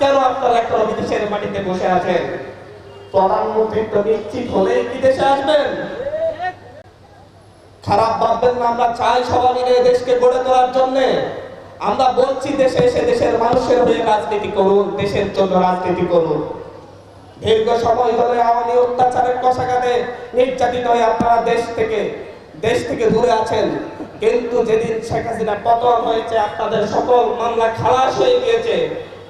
কেন আপনারা এখনও বিদেশের মাটিতে বসে আছেন? প্রধানমন্ত্রী তো নিশ্চিত হলেই কি দেশে আসবেন। খারাপ ভাববেন না, আমরা চাই সবাই মিলে দেশকে গড়ে তোলার জন্য। আমরা বলছি দেশে এসে দেশের মানুষের হয়ে রাজনীতি করুন, দেশের জন্য রাজনীতি করুন। দীর্ঘ সময় ধরে আওয়ামী অত্যাচারের কষাঘাতে নির্যাতিত হয়ে আপনারা দেশ থেকে দেশ থেকে দূরে আছেন। কিন্তু যেদিন শেখ হাসিনা পতন হয়েছে, আপনাদের সকল মামলা খালাস হয়ে গিয়েছে।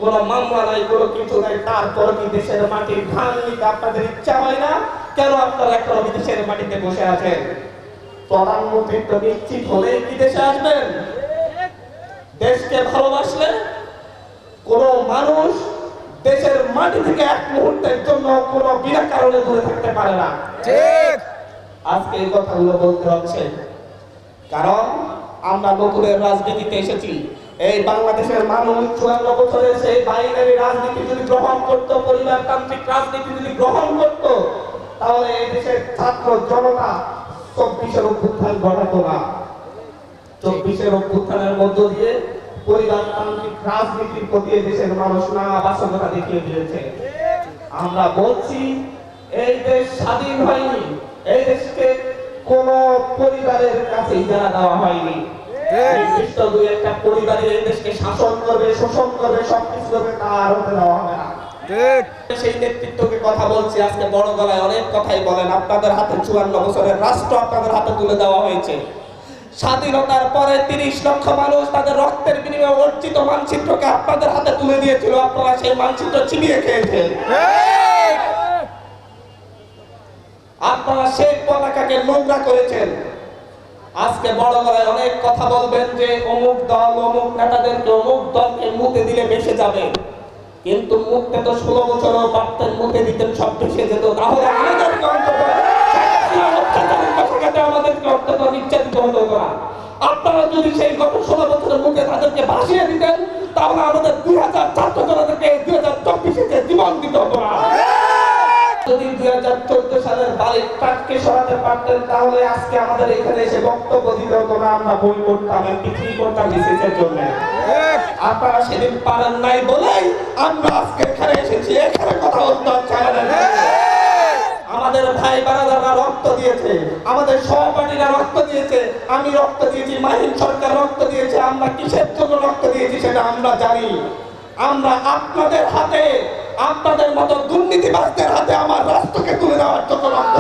কোনো মামলা নাই কোনো কিছু নাই তারপর কি দেশের মাটির ধান নিতে আপনাদের ইচ্ছা হয় না? কেন আপনারা এখনও বিদেশের মাটিতে বসে আছেন? প্রধানমন্ত্রী তো নিশ্চিত হলেই কি দেশে আসবেন? দেশকে ভালোবাসলে কোন মানুষ দেশের মাটি থেকে এক মুহূর্তের জন্য কোন বিনা কারণে দূরে থাকতে পারে না। ঠিক। আজকে এই কথাগুলো বলতে হচ্ছে। কারণ আমরা নতুনের রাজনীতিতে এসেছি। এই বাংলাদেশের মানুষ চুয়ান্ন বছরের সেই বাইনারি রাজনীতি যদি গ্রহণ করতো, পরিবারতান্ত্রিক রাজনীতি যদি গ্রহণ করতো, তাহলে এই দেশের ছাত্র জনতা চব্বিশের অভ্যুত্থান ঘটাতো না। চব্বিশের অভ্যুত্থানের মধ্য দিয়ে পরিবারতান্ত্রিক রাজনীতির প্রতি দেশের মানুষ না বাস্তবতা দেখিয়ে দিয়েছে। আমরা বলছি, এই দেশ স্বাধীন হয়নি, এই দেশকে কোন পরিবারের কাছে ইজারা দেওয়া হয়নি। নির্দিষ্ট দুই একটা পরিবারের দেশকে শাসন করবে শোষণ করবে সবকিছু করবে তার হতে দেওয়া হবে না। সেই নেতৃত্বকে কথা বলছি আজকে বড় গলায় অনেক কথাই বলেন। আপনাদের হাতে চুয়ান্ন বছরের রাষ্ট্র আপনাদের হাতে তুলে দেওয়া হয়েছে। স্বাধীনতার পরে তিরিশ লক্ষ মানুষ তাদের রক্তের বিনিময়ে অর্জিত মানচিত্রকে আপনাদের হাতে তুলে দিয়েছিল। আপনারা সেই মানচিত্র চিবিয়ে খেয়েছেন। আপনারা সেই পতাকাকে নোংরা করেছেন। আজকে বড় গলায় অনেক কথা বলবেন যে অমুক দল, অমুক নেতাদেরকে, অমুক দলকে মুতে দিলে বেসে যাবে। কিন্তু মুখতে তো ষোলো বছরও পারতেন মুতে দিতেন, সব ভেসে যেত। তাহলে আমাদেরকে আপনারা যদি সেই গত ষোলো বছরের মুখে তাদেরকে ভাসিয়ে দিতেন, তাহলে আমাদের দুই হাজার ছাত্র দুই হাজার চব্বিশে যে জীবন দিতে হতো না যদি দুই হাজার চোদ্দ সালের সরাতে পারতেন, তাহলে আজকে আমাদের এখানে এসে বক্তব্য দিতে হতো না, আমরা বই করতাম জন্য। আপনারা সেদিন পারেন নাই আমরা আজকে এখানে এসেছি। এখানে কথা আমাদের। ভাই বারাদাররা রক্ত দিয়েছে, আমাদের সহপাঠীরা রক্ত দিয়েছে, আমি রক্ত দিয়েছি, মাহিন সরকার রক্ত দিয়েছে, আমরা কিসের জন্য রক্ত দিয়েছি সেটা আমরা জানি। আমরা আপনাদের হাতে আপনাদের মতো দুর্নীতিবাসদের হাতে আমার রাষ্ট্রকে তুলে দেওয়ার দিলাম